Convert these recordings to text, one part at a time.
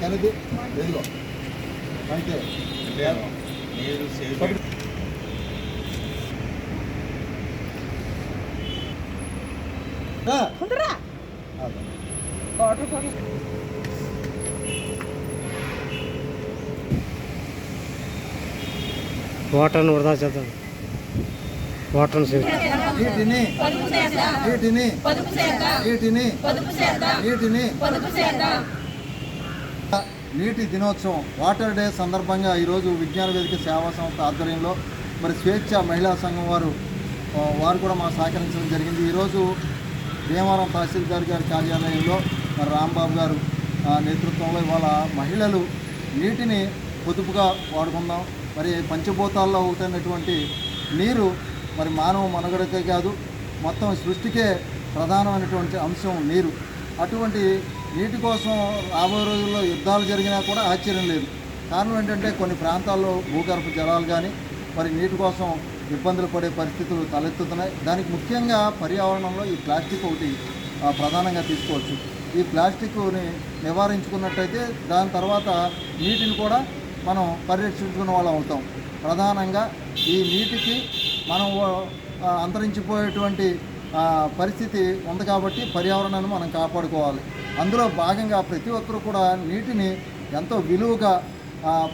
కనిది ఇదిగో. అంతే నీరు సేవ్ రా. ఉందిరా అదే. వాటర్ బాటిల్ వాటర్ని వృధా చేద్దాం. వాటర్ని వీటిని వీటిని వీటిని వీటిని నీటి దినోత్సవం వాటర్ డే సందర్భంగా ఈరోజు విజ్ఞాన వేదిక సేవా సంస్థ ఆధ్వర్యంలో మరి స్వేచ్ఛ మహిళా సంఘం వారు వారు కూడా మాకు సహకరించడం జరిగింది. ఈరోజు భీమవరం తహసీల్దార్ గారి కార్యాలయంలో మరి రాంబాబు గారు ఆ, నేతృత్వంలో ఇవాళ మహిళలు నీటిని పొదుపుగా వాడుకుందాం. మరి పంచభూతాల్లో ఒకటైనటువంటి నీరు మరి మానవ మనుగడకే కాదు మొత్తం సృష్టికే ప్రధానమైనటువంటి అంశం నీరు. అటువంటి నీటి కోసం రాబోయే రోజుల్లో యుద్ధాలు జరిగినా కూడా ఆశ్చర్యం లేదు. కారణం ఏంటంటే కొన్ని ప్రాంతాల్లో భూగర్భ జలాలు కానీ మరి నీటి కోసం ఇబ్బందులు పడే పరిస్థితులు తలెత్తుతున్నాయి. దానికి ముఖ్యంగా పర్యావరణంలో ఈ ప్లాస్టిక్ ఒకటి ప్రధానంగా తీసుకోవచ్చు. ఈ ప్లాస్టిక్ని నివారించుకున్నట్టయితే దాని తర్వాత నీటిని కూడా మనం పరిరక్షించుకున్న వాళ్ళం అవుతాం. ప్రధానంగా ఈ నీటికి మనం అంతరించిపోయేటువంటి పరిస్థితి ఉంది కాబట్టి పర్యావరణాన్ని మనం కాపాడుకోవాలి. అందులో భాగంగా ప్రతి ఒక్కరు కూడా నీటిని ఎంతో విలువగా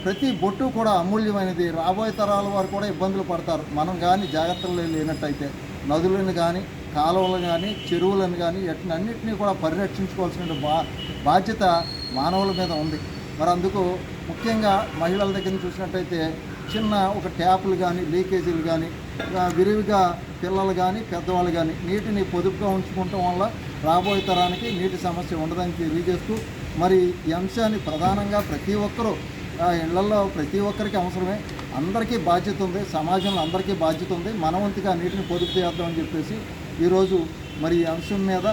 ప్రతి బొట్టు కూడా అమూల్యమైనది. రాబోయే తరాల వారు కూడా ఇబ్బందులు పడతారు. మనం కానీ జాగ్రత్తలు లేనట్టయితే నదులను కానీ కాలువలను కానీ చెరువులను కానీ అన్నింటినీ కూడా పరిరక్షించుకోవాల్సిన బా బాధ్యత మానవుల మీద ఉంది. మరి అందుకు ముఖ్యంగా మహిళల దగ్గర నుంచి చూసినట్టయితే చిన్న ఒక ట్యాపులు కానీ లీకేజీలు కానీ విరివిగా పిల్లలు కానీ పెద్దవాళ్ళు కానీ నీటిని పొదుపుగా ఉంచుకోవటం వల్ల రాబోయే తరానికి నీటి సమస్య ఉండదని తెలియజేస్తూ మరి ఈ అంశాన్ని ప్రధానంగా ప్రతి ఒక్కరూ ఆ, ఇళ్ళలో ప్రతి ఒక్కరికి అవసరమే. అందరికీ బాధ్యత ఉంది. సమాజంలో అందరికీ బాధ్యత ఉంది. మనవంతుగా నీటిని పొదుపు చేద్దామని చెప్పేసి ఈరోజు మరి ఈ అంశం మీద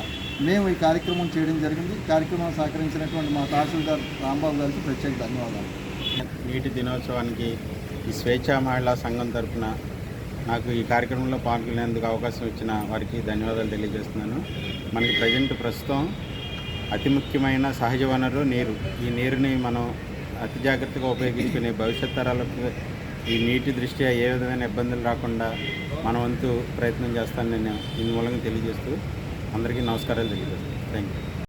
మేము ఈ కార్యక్రమం చేయడం జరిగింది. కార్యక్రమం సహకరించినటువంటి మా తహసీల్దార్ రాంబాబు గారికి ప్రత్యేక ధన్యవాదాలు. నీటి దినోత్సవానికి ఈ స్వేచ్ఛా మహిళా సంఘం తరఫున నాకు ఈ కార్యక్రమంలో పాల్గొనేందుకు అవకాశం ఇచ్చిన వారికి ధన్యవాదాలు తెలియజేస్తున్నాను. మనకి ప్రజెంట్ ప్రస్తుతం అతి ముఖ్యమైన సహజ వనరు నీరు. ఈ నీరుని మనం అతి జాగ్రత్తగా ఉపయోగించుకునే భవిష్యత్ తరాలకు ఈ నీటి దృష్ట్యా ఏ విధమైన ఇబ్బందులు రాకుండా మన వంతు ప్రయత్నం చేస్తానని నేను దీని మూలంగా తెలియజేస్తూ అందరికీ నమస్కారాలు తెలియజేస్తాను థ్యాంక్ యూ